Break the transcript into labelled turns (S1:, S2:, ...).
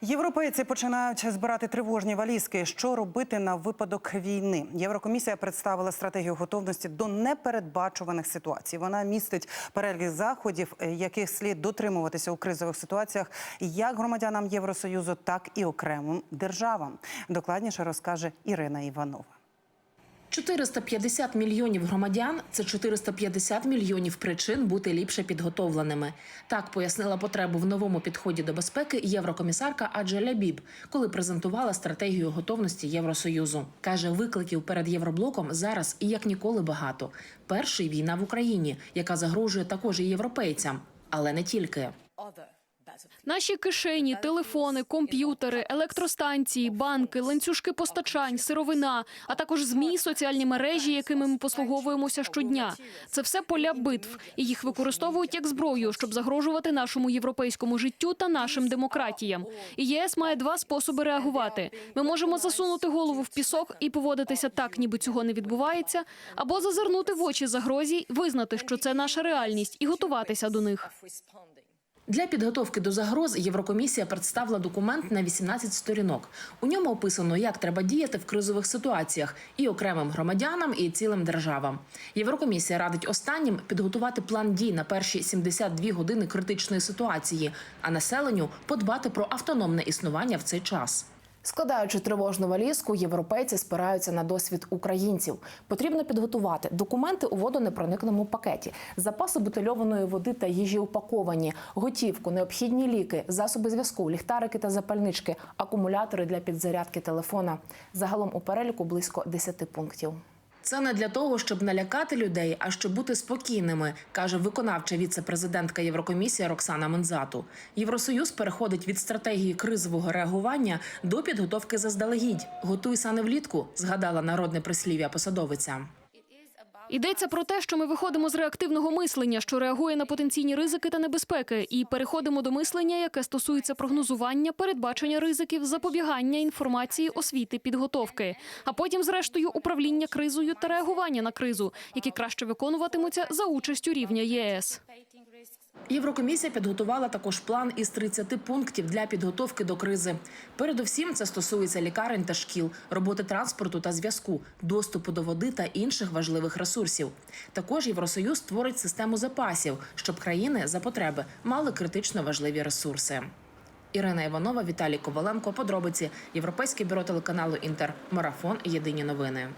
S1: Європейці починають збирати тривожні валізки. Що робити на випадок війни? Єврокомісія представила стратегію готовності до непередбачуваних ситуацій. Вона містить перелік заходів, е, яких слід дотримуватися у кризових ситуаціях, як громадянам Євросоюзу, так і окремим державам. Докладніше розкаже Ірина Іванова.
S2: 450 мільйонів громадян це 450 мільйонів причин бути ліпше підготовленими. Так пояснила потребу в новому підході до безпеки єврокомісарка Аджеля Біб, коли презентувала стратегію готовності Євросоюзу. каже, викликів перед євроблоком зараз і як ніколи багато. Перший війна в Україні, яка загрожує також і європейцям, але не тільки.
S3: Наші кишені, телефони, комп'ютери, електростанції, банки, ланцюжки постачань, сировина, а також змі, соціальні мережі, якими ми послуговуємося щодня. Це все поля битв, і їх використовують як зброю, щоб загрожувати нашому європейському життю та нашим демократіям. І ЄС має два способи реагувати: ми можемо засунути голову в пісок і поводитися так, ніби цього не відбувається, або зазирнути в очі загрозі, визнати, що це наша реальність, і готуватися до них.
S2: Для підготовки до загроз Єврокомісія представила документ на 18 сторінок. У ньому описано, як треба діяти в кризових ситуаціях і окремим громадянам, і цілим державам. Єврокомісія радить останнім підготувати план дій на перші 72 години критичної ситуації, а населенню подбати про автономне існування в цей час. Складаючи тривожну валізку, європейці спираються на досвід українців. Потрібно підготувати документи у водонепроникному пакеті, запаси бутильованої води та їжі упаковані, готівку, необхідні ліки, засоби зв'язку, ліхтарики та запальнички, акумулятори для підзарядки телефона. Загалом у переліку близько 10 пунктів. Це не для того, щоб налякати людей, а щоб бути спокійними, каже виконавча віце-президентка Єврокомісії Роксана Мензату. Євросоюз переходить від стратегії кризового реагування до підготовки заздалегідь. Готуйся не влітку, згадала народне прислів'я посадовиця.
S3: Йдеться про те, що ми виходимо з реактивного мислення, що реагує на потенційні ризики та небезпеки, і переходимо до мислення, яке стосується прогнозування, передбачення ризиків, запобігання інформації, освіти, підготовки, а потім, зрештою, управління кризою та реагування на кризу, які краще виконуватимуться за участю рівня ЄС.
S2: Єврокомісія підготувала також план із 30 пунктів для підготовки до кризи. Передусім, це стосується лікарень та шкіл, роботи транспорту та зв'язку, доступу до води та інших важливих ресурсів. Також Євросоюз створить систему запасів, щоб країни за потреби мали критично важливі ресурси. Ірина Іванова, Віталій Коваленко. Подробиці Європейське бюро телеканалу Інтер. Марафон. Єдині новини.